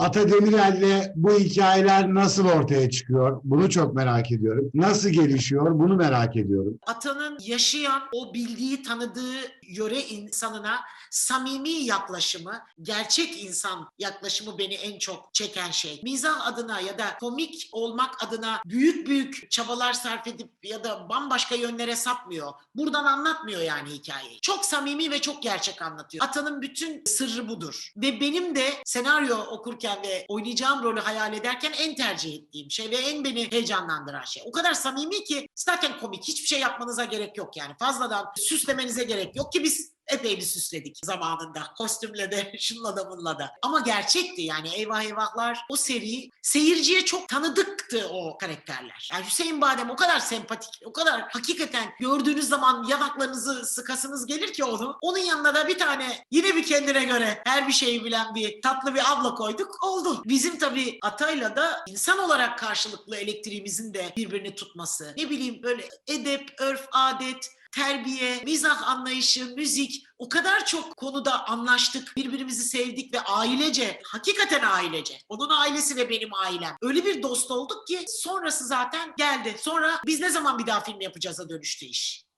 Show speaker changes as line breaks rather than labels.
Ata Demirel'le bu hikayeler nasıl ortaya çıkıyor? Bunu çok merak ediyorum. Nasıl gelişiyor? Bunu merak ediyorum.
Atanın yaşayan o bildiği tanıdığı yöre insanına samimi yaklaşımı, gerçek insan yaklaşımı beni en çok çeken şey. Mizah adına ya da komik olmak adına büyük büyük çabalar sarf edip ya da bambaşka yönlere sapmıyor. Buradan anlatmıyor yani hikayeyi. Çok samimi ve çok gerçek anlatıyor. Atanın bütün sırrı budur. Ve benim de senaryo okurken ve oynayacağım rolü hayal ederken en tercih ettiğim şey ve en beni heyecanlandıran şey. O kadar samimi ki zaten komik. Hiçbir şey yapmanıza gerek yok yani. Fazladan süslemenize gerek yok ki biz epey bir süsledik zamanında. Kostümle de, şunla da bununla da. Ama gerçekti yani Eyvah Eyvahlar o seri seyirciye çok tanıdıktı o karakterler. Yani Hüseyin Badem o kadar sempatik, o kadar hakikaten gördüğünüz zaman yanaklarınızı sıkasınız gelir ki onu. Onun yanına da bir tane yine bir kendine göre her bir şeyi bilen bir tatlı bir abla koyduk. Oldu. Bizim tabii Atay'la da insan olarak karşılıklı elektriğimizin de birbirini tutması. Ne bileyim böyle edep, örf, adet, terbiye, mizah anlayışı, müzik o kadar çok konuda anlaştık, birbirimizi sevdik ve ailece, hakikaten ailece. Onun ailesi ve benim ailem. Öyle bir dost olduk ki sonrası zaten geldi. Sonra biz ne zaman bir daha film yapacağız'a dönüştü iş.